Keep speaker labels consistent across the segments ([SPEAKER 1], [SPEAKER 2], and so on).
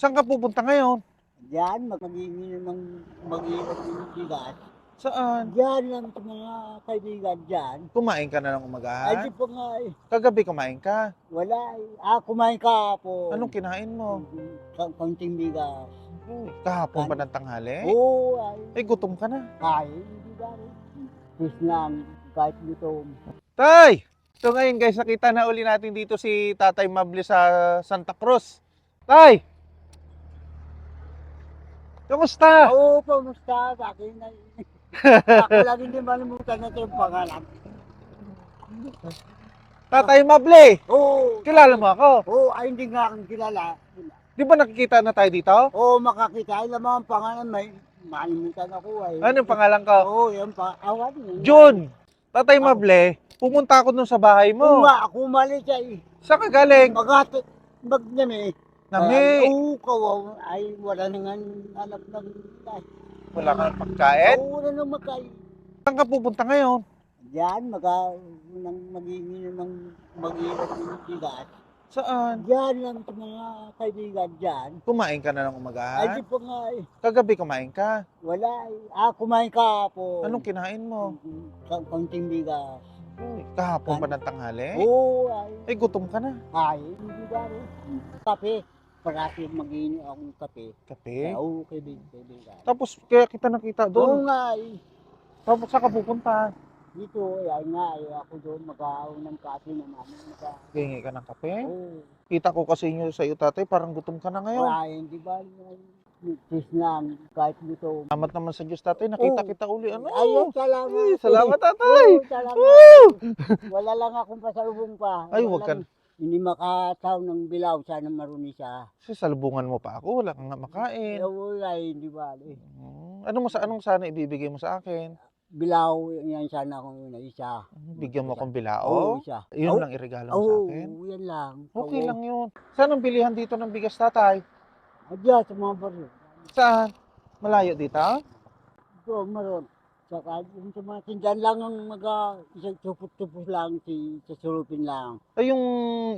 [SPEAKER 1] Saan ka pupunta ngayon?
[SPEAKER 2] Diyan, mag- mag-iinom ng mag-iinom ng bigas.
[SPEAKER 1] Saan?
[SPEAKER 2] Diyan lang sa mga kaibigan dyan.
[SPEAKER 1] Kumain ka na ng
[SPEAKER 2] Ay,
[SPEAKER 1] umagahan?
[SPEAKER 2] di pa nga eh.
[SPEAKER 1] Kagabi kumain ka.
[SPEAKER 2] Wala eh. Ah, kumain ka po.
[SPEAKER 1] Anong kinain mo?
[SPEAKER 2] Ka- Kaunting bigas.
[SPEAKER 1] Kahapon pa ng tanghali?
[SPEAKER 2] Oo, ay.
[SPEAKER 1] Eh, gutom ka na.
[SPEAKER 2] Ay, hindi ba rin. Lang, kahit gutom.
[SPEAKER 1] Tay! So ngayon guys, nakita na uli natin dito si Tatay Mable sa Santa Cruz. Tay! Kumusta?
[SPEAKER 2] Oo, kamusta sa akin na Ako lang hindi malimutan na ito yung pangalan.
[SPEAKER 1] Tatay Mable!
[SPEAKER 2] Oo,
[SPEAKER 1] Kilala mo ako?
[SPEAKER 2] oo, ay hindi nga akong kilala.
[SPEAKER 1] Di ba nakikita na tayo dito?
[SPEAKER 2] Oo, makakita. Ay naman ang pangalan, may malimutan ako ay.
[SPEAKER 1] Ano yung pangalan ko?
[SPEAKER 2] Oo, yung pa awan. yun.
[SPEAKER 1] June! Tatay Mable, pumunta ako dun sa bahay mo.
[SPEAKER 2] nga, ako mali siya eh.
[SPEAKER 1] Saan ka galing?
[SPEAKER 2] Magati, magnami.
[SPEAKER 1] Nami!
[SPEAKER 2] Oo, kawaw. Ay, wala na nga anak ng tay.
[SPEAKER 1] Wala ka ng pagkain?
[SPEAKER 2] Oo, wala nang makay.
[SPEAKER 1] Saan ka pupunta ngayon?
[SPEAKER 2] Diyan, maga, nang mag-iinom ng mag-iinom ng bigas.
[SPEAKER 1] Saan?
[SPEAKER 2] Diyan lang sa mga kaibigan dyan.
[SPEAKER 1] Kumain ka na ng
[SPEAKER 2] Ay, di
[SPEAKER 1] umagahan?
[SPEAKER 2] pa nga eh.
[SPEAKER 1] Kagabi kumain ka.
[SPEAKER 2] Wala eh. Ah, kumain ka po.
[SPEAKER 1] Anong kinain mo?
[SPEAKER 2] Ka- Kaunting bigas.
[SPEAKER 1] Kahapon pa ng tanghali?
[SPEAKER 2] Oo, ay.
[SPEAKER 1] Eh, gutom ka na.
[SPEAKER 2] Ay, hindi ba rin. Kape. Parati mag-iinom akong kape.
[SPEAKER 1] Kape?
[SPEAKER 2] Oo, kaibigan, kaibigan.
[SPEAKER 1] Tapos, kaya kita nakita
[SPEAKER 2] Oo
[SPEAKER 1] doon.
[SPEAKER 2] nga eh.
[SPEAKER 1] Tapos, saan ka pupunta?
[SPEAKER 2] Dito, ay nga eh. Ako doon mag-aawin ng kape naman. Mag-
[SPEAKER 1] Hingi ka ng kape?
[SPEAKER 2] Oo.
[SPEAKER 1] Kita ko kasi nyo sa iyo, tatay, parang gutom ka na ngayon.
[SPEAKER 2] Wala, hindi ba? Tis lang, kahit dito.
[SPEAKER 1] Salamat naman sa Diyos, tatay. Nakita
[SPEAKER 2] Oo.
[SPEAKER 1] kita uli. Ano?
[SPEAKER 2] Ayun, salamat.
[SPEAKER 1] Ay, salamat, tatay.
[SPEAKER 2] Oo, salamat. Wala lang akong pasalubong pa.
[SPEAKER 1] Ay,
[SPEAKER 2] Wala
[SPEAKER 1] wag ka
[SPEAKER 2] lang. Hindi makataw ng bilaw. Sana maruni siya.
[SPEAKER 1] Kasi salubungan mo pa ako. Wala kang makain.
[SPEAKER 2] Eh, wala, hindi ba?
[SPEAKER 1] Hmm. Ano mo sa anong sana ibibigay mo sa akin?
[SPEAKER 2] Bilaw, yan sana akong una, isa.
[SPEAKER 1] Bigyan mo akong
[SPEAKER 2] Oo,
[SPEAKER 1] bilao.
[SPEAKER 2] isa.
[SPEAKER 1] Yun
[SPEAKER 2] Oo,
[SPEAKER 1] lang iregalo mo sa
[SPEAKER 2] Oo,
[SPEAKER 1] akin.
[SPEAKER 2] yan lang.
[SPEAKER 1] Okay
[SPEAKER 2] Oo.
[SPEAKER 1] lang yun. Saan ang bilihan dito ng bigas, tatay?
[SPEAKER 2] Adya, sa mga baryo.
[SPEAKER 1] Saan? Malayo dito?
[SPEAKER 2] Ito, maroon. Saka yung sa mga tindahan lang ang mga isang tupot-tupos lang, si, sa sulupin lang.
[SPEAKER 1] Ay, yung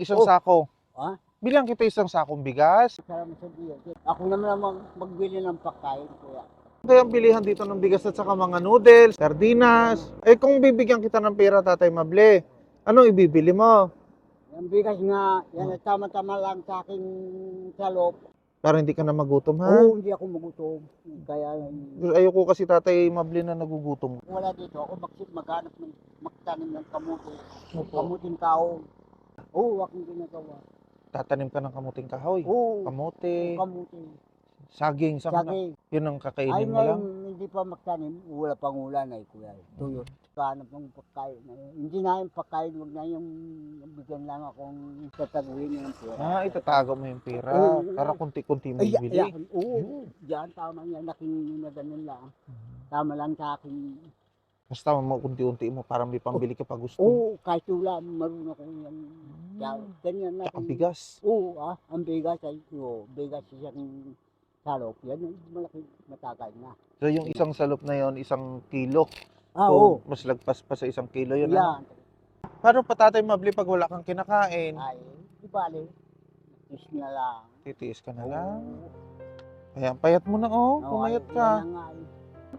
[SPEAKER 1] isang
[SPEAKER 2] Oh.
[SPEAKER 1] sako.
[SPEAKER 2] Ha?
[SPEAKER 1] Bilang kita isang sakong bigas.
[SPEAKER 2] Salamat sa Diyos. Ako naman ang mag- magbili ng pagkain, kuya.
[SPEAKER 1] Kaya ang bilihan dito ng bigas at saka mga noodles, sardinas. Eh kung bibigyan kita ng pera, tatay Mable, anong ibibili mo?
[SPEAKER 2] Yung bigas nga, yan at tama-tama lang sa aking salop.
[SPEAKER 1] Para hindi ka na magutom, ha?
[SPEAKER 2] Oo, hindi ako magutom. Kaya
[SPEAKER 1] Ayoko kasi tatay Mable na nagugutom.
[SPEAKER 2] kung wala dito, ako mag maghanap ng magtanim ng kamuti. Kamuting tao. Oo, akong ginagawa.
[SPEAKER 1] Tatanim ka ng kamuting kahoy.
[SPEAKER 2] Oo,
[SPEAKER 1] Kamote,
[SPEAKER 2] kamuti.
[SPEAKER 1] saging, saka na.
[SPEAKER 2] Sagi.
[SPEAKER 1] Yun ang
[SPEAKER 2] Ay,
[SPEAKER 1] kakainin mo lang.
[SPEAKER 2] ngayon, hindi pa magtanim. Wala pang ulan ay kuya. Tuyo. Hanap ng pagkain. Hindi na yung pagkain, wag na yung bigyan lang akong tataguin yung pera.
[SPEAKER 1] Ah, itatago mo yung pera.
[SPEAKER 2] Oo.
[SPEAKER 1] Para kunti-kunti mo
[SPEAKER 2] Ay,
[SPEAKER 1] ibili.
[SPEAKER 2] yan. Oo, diyan tama yan. Naking na ganun lang. Tama lang sa akin.
[SPEAKER 1] Basta mo kunti-unti mo para may pambili ka pa gusto.
[SPEAKER 2] Oo, kahit wala, marunong ako yan. Kaya, ganyan na.
[SPEAKER 1] Tsaka bigas.
[SPEAKER 2] Oo, ah, ang bigas ay, oo, bigas siyang salop. Yan, malaki, matagal na.
[SPEAKER 1] So yung isang salop na yon isang kilo.
[SPEAKER 2] Ah,
[SPEAKER 1] Kung
[SPEAKER 2] oo.
[SPEAKER 1] mas lagpas pa sa isang kilo yun. ano? Paano pa tatay mabli pag wala kang kinakain?
[SPEAKER 2] Ay, di bali. Tis na lang.
[SPEAKER 1] Titiis ka na lang. Kaya payat mo na oh.
[SPEAKER 2] Oo,
[SPEAKER 1] Pumayat
[SPEAKER 2] ay,
[SPEAKER 1] ka.
[SPEAKER 2] na nga, ay.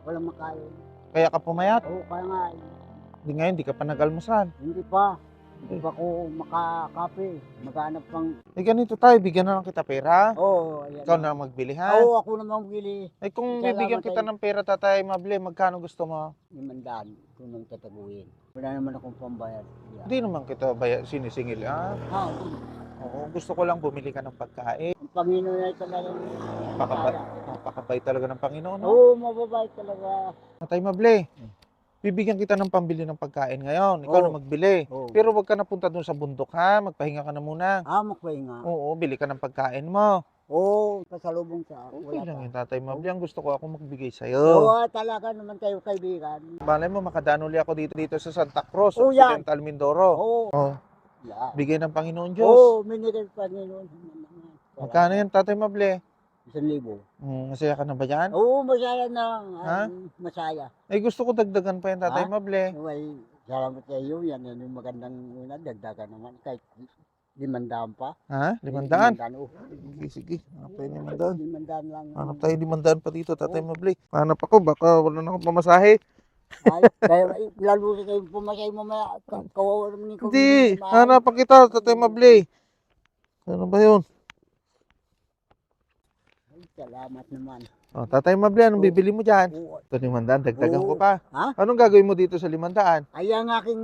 [SPEAKER 2] Walang makain.
[SPEAKER 1] Kaya ka pumayat.
[SPEAKER 2] Oo, kaya nga, ay,
[SPEAKER 1] Di ngayon, di ka pa nag-almusal.
[SPEAKER 2] hindi pa. Hindi pa ako makakape. Maghanap pang,
[SPEAKER 1] Eh ganito tayo, bigyan na lang kita pera.
[SPEAKER 2] oo, oh, ayan.
[SPEAKER 1] Ikaw na lang magbili ha.
[SPEAKER 2] Oo, ako naman bili.
[SPEAKER 1] Eh kung
[SPEAKER 2] Salamat
[SPEAKER 1] bibigyan kita
[SPEAKER 2] tayo.
[SPEAKER 1] ng pera tatay mabli, magkano gusto mo?
[SPEAKER 2] Limandaan kung nang tataguin. Wala naman akong pambayad. Yeah.
[SPEAKER 1] Hindi naman kita baya, sinisingil ah.
[SPEAKER 2] Ah, oo.
[SPEAKER 1] Oo, gusto ko lang bumili ka ng pagkain.
[SPEAKER 2] ang Panginoon ay talaga.
[SPEAKER 1] Pakabay, pakabay talaga ng Panginoon. No?
[SPEAKER 2] Oo, mababait talaga.
[SPEAKER 1] Tatay Mable, bibigyan kita ng pambili ng pagkain ngayon. Ikaw
[SPEAKER 2] Oo.
[SPEAKER 1] na magbili.
[SPEAKER 2] Oo.
[SPEAKER 1] Pero wag ka na punta doon sa bundok ha. Magpahinga ka na muna.
[SPEAKER 2] Ah, makway nga.
[SPEAKER 1] Oo, bili ka ng pagkain mo.
[SPEAKER 2] Oo, pasalubong sa ako.
[SPEAKER 1] Okay
[SPEAKER 2] Wala
[SPEAKER 1] lang
[SPEAKER 2] pa.
[SPEAKER 1] yun, Tatay Mable. Ang gusto ko ako magbigay
[SPEAKER 2] Oo,
[SPEAKER 1] sa'yo.
[SPEAKER 2] ah, talaga naman tayo kaibigan.
[SPEAKER 1] Balay mo, makadaan uli ako dito dito sa Santa Cruz,
[SPEAKER 2] Oo, yan.
[SPEAKER 1] Occidental Mindoro.
[SPEAKER 2] Oo.
[SPEAKER 1] Oh,
[SPEAKER 2] Yeah.
[SPEAKER 1] bigay ng Panginoon Diyos.
[SPEAKER 2] Oo, minigay pa Panginoon.
[SPEAKER 1] Magkano yan, Tatay Mable?
[SPEAKER 2] Isang libo.
[SPEAKER 1] Hmm, masaya ka na ba dyan?
[SPEAKER 2] Oo, masaya na.
[SPEAKER 1] Ha?
[SPEAKER 2] Masaya.
[SPEAKER 1] Eh, gusto ko dagdagan pa yan, Tatay
[SPEAKER 2] Ha?
[SPEAKER 1] Mable.
[SPEAKER 2] Well, salamat sa iyo. Yan, yan yung magandang una. Dagdagan naman. Kahit limandaan pa.
[SPEAKER 1] Ha? Limandaan?
[SPEAKER 2] oh.
[SPEAKER 1] Sige, sige. Hanap tayo limandaan.
[SPEAKER 2] Limandaan lang.
[SPEAKER 1] Hanap tayo limandaan pa dito, Tatay Mabli. Hanap ako, baka wala na akong pamasahe.
[SPEAKER 2] Ay, kaya eh, lalo na kayo pumasay mamaya. Ka- Kawawa naman ikaw.
[SPEAKER 1] Hindi,
[SPEAKER 2] Mahal.
[SPEAKER 1] hanapan kita, Tatay Mabli. Ano ba yun?
[SPEAKER 2] Salamat naman.
[SPEAKER 1] Oh, Tatay Mabli, anong bibili mo dyan?
[SPEAKER 2] Oo.
[SPEAKER 1] Ito limandaan, dagdagan ko
[SPEAKER 2] Oo.
[SPEAKER 1] pa.
[SPEAKER 2] Ha?
[SPEAKER 1] Anong gagawin mo dito sa limandaan?
[SPEAKER 2] Ay, ang aking,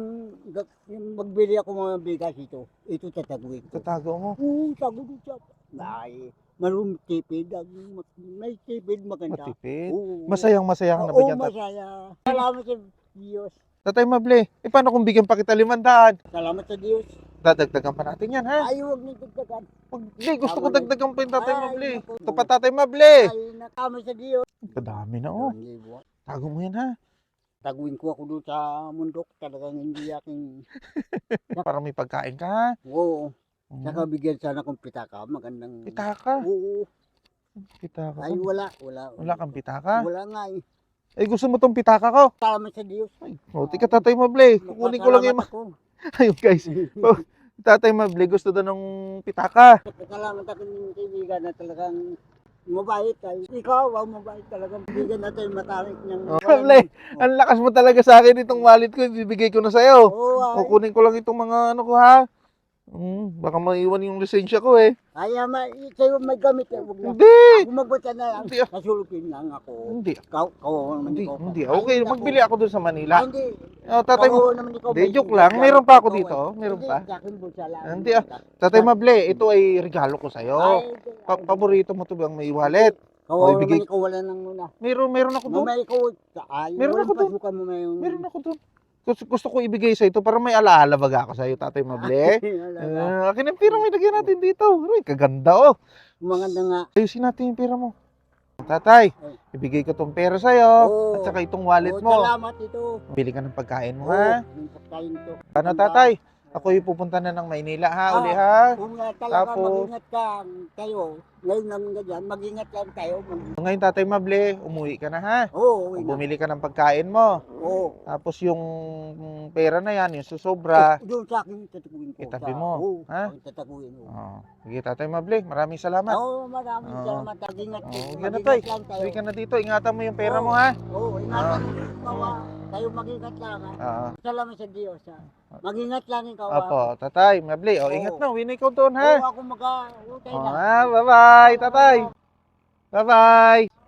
[SPEAKER 2] ga- yung magbili ako mga bigas ito. Ito tataguin ko.
[SPEAKER 1] Tatago mo.
[SPEAKER 2] Oo, tago dito. Ay, marunong tipid. Ang- May tipid maganda.
[SPEAKER 1] Matipid.
[SPEAKER 2] Oo.
[SPEAKER 1] Masayang masaya ka na ba
[SPEAKER 2] Oo,
[SPEAKER 1] dyan, Tat-
[SPEAKER 2] masaya. Salamat sa Diyos.
[SPEAKER 1] Tatay Mabli? Eh, paano kung bigyan pa kita limandaan?
[SPEAKER 2] Salamat sa Diyos.
[SPEAKER 1] Dadagdagan pa natin yan, ha?
[SPEAKER 2] Ay, huwag nang dagdagan.
[SPEAKER 1] Wag, di, gusto ko dagdagan pa yung Tatay
[SPEAKER 2] Ay,
[SPEAKER 1] Mabli.
[SPEAKER 2] naku.
[SPEAKER 1] Ito pa Tatay Mabli.
[SPEAKER 2] Ay, nakama sa Diyos.
[SPEAKER 1] Kadami na, oh.
[SPEAKER 2] Ang libo.
[SPEAKER 1] Tago mo yan, ha?
[SPEAKER 2] Taguin ko ako doon sa mundok. Talagang hindi aking...
[SPEAKER 1] Para may pagkain ka, ha?
[SPEAKER 2] Oo.
[SPEAKER 1] Mm.
[SPEAKER 2] Saka bigyan sana kong pitaka. Magandang...
[SPEAKER 1] Pitaka.
[SPEAKER 2] Oo.
[SPEAKER 1] Pitaka.
[SPEAKER 2] Ay, wala. Wala.
[SPEAKER 1] Wala kang pitaka?
[SPEAKER 2] Wala nga eh.
[SPEAKER 1] Eh, gusto mo tong pitaka ko?
[SPEAKER 2] Salamat sa Diyos.
[SPEAKER 1] O, tika Tatay Mabli. Kukunin ko lang yung...
[SPEAKER 2] Ako.
[SPEAKER 1] Ayun, guys. Oh, Tatay Mabli, gusto daw ng pitaka.
[SPEAKER 2] Salamat ako ng kaibigan na talagang mabait ay ikaw ang mabait talagang bigyan natin matarik ng
[SPEAKER 1] Oh, Mabli, ang lakas mo talaga sa akin itong wallet ko. Bibigay ko na sa'yo.
[SPEAKER 2] Oo, ay,
[SPEAKER 1] Kukunin ko lang itong mga ano ko, ha? Hmm, baka maiwan yung lisensya ko, eh.
[SPEAKER 2] ay ama, sa'yo may gamit eh, huwag na.
[SPEAKER 1] Hindi!
[SPEAKER 2] Ako magbata na lang,
[SPEAKER 1] Hindi, ah.
[SPEAKER 2] nasulupin lang ako.
[SPEAKER 1] Hindi.
[SPEAKER 2] Kawawa naman
[SPEAKER 1] Hindi, hindi.
[SPEAKER 2] Ay,
[SPEAKER 1] Okay, magbili ako doon sa Manila.
[SPEAKER 2] hindi.
[SPEAKER 1] Oh, tatay mo. Hindi,
[SPEAKER 2] may
[SPEAKER 1] joke lang. Meron pa ako dito.
[SPEAKER 2] eh.
[SPEAKER 1] Meron pa.
[SPEAKER 2] sa.
[SPEAKER 1] Hindi, ah. Tatay Mabli, ito ay regalo ko sa'yo.
[SPEAKER 2] Ay,
[SPEAKER 1] Pa- paborito mo to bang may wallet?
[SPEAKER 2] Kawawa
[SPEAKER 1] Oh,
[SPEAKER 2] naman ikaw, wala nang muna.
[SPEAKER 1] Meron, meron ako doon.
[SPEAKER 2] Mamaya ikaw, ay,
[SPEAKER 1] Meron ako doon.
[SPEAKER 2] may
[SPEAKER 1] Meron ako doon. Gusto, gusto ko ibigay sa ito para may alaala baga ako sa'yo, Tatay Mabli. Uh, akin ang pera may lagyan natin dito. Uy, kaganda oh.
[SPEAKER 2] Maganda nga.
[SPEAKER 1] Ayusin natin yung pera mo. Tatay, ibigay ko tong pera sa'yo.
[SPEAKER 2] Oo.
[SPEAKER 1] At saka itong wallet
[SPEAKER 2] Oo,
[SPEAKER 1] mo.
[SPEAKER 2] Salamat ito.
[SPEAKER 1] Bili ka ng pagkain mo,
[SPEAKER 2] Oo,
[SPEAKER 1] ha?
[SPEAKER 2] yung pagkain to.
[SPEAKER 1] Ano, tatay? Ako yung pupunta na ng Maynila, ha? Uli, ha?
[SPEAKER 2] Kung nga talaga
[SPEAKER 1] Tapos-
[SPEAKER 2] mag-ingat ka kayo, ngayon naman ganyan, mag-ingat lang tayo. Mag-
[SPEAKER 1] Ngayon, Tatay Mable, umuwi ka na, ha?
[SPEAKER 2] Oo, na.
[SPEAKER 1] Bumili ka ng pagkain mo.
[SPEAKER 2] Oo.
[SPEAKER 1] Tapos yung pera na yan, yung susobra.
[SPEAKER 2] Eh, doon sa akin tataguin ko.
[SPEAKER 1] Itabi
[SPEAKER 2] Sa-
[SPEAKER 1] mo,
[SPEAKER 2] Oo,
[SPEAKER 1] ha?
[SPEAKER 2] aking tataguin ko.
[SPEAKER 1] Oh. Sige, Tatay Mable, maraming salamat.
[SPEAKER 2] Oo, maraming
[SPEAKER 1] Oo.
[SPEAKER 2] salamat. Mag-ingat
[SPEAKER 1] Oh,
[SPEAKER 2] kayo.
[SPEAKER 1] yan na,
[SPEAKER 2] Mag-ingat lang tayo.
[SPEAKER 1] Uwi ka na dito, ingatan mo yung pera
[SPEAKER 2] Oo.
[SPEAKER 1] mo, ha?
[SPEAKER 2] Oo, ingatan mo. Ikaw, Kayo mag-ingat lang. ha?
[SPEAKER 1] Oo.
[SPEAKER 2] Salamat sa Diyos. ha? Mag-ingat lang ikaw. ah.
[SPEAKER 1] Opo, tatay, Mable, oh,
[SPEAKER 2] Oo.
[SPEAKER 1] ingat na, uwi na ikaw doon, ha?
[SPEAKER 2] Oo, ako mag- okay
[SPEAKER 1] Oh,
[SPEAKER 2] na.
[SPEAKER 1] ha? Bye-bye, tatay. Bye-bye.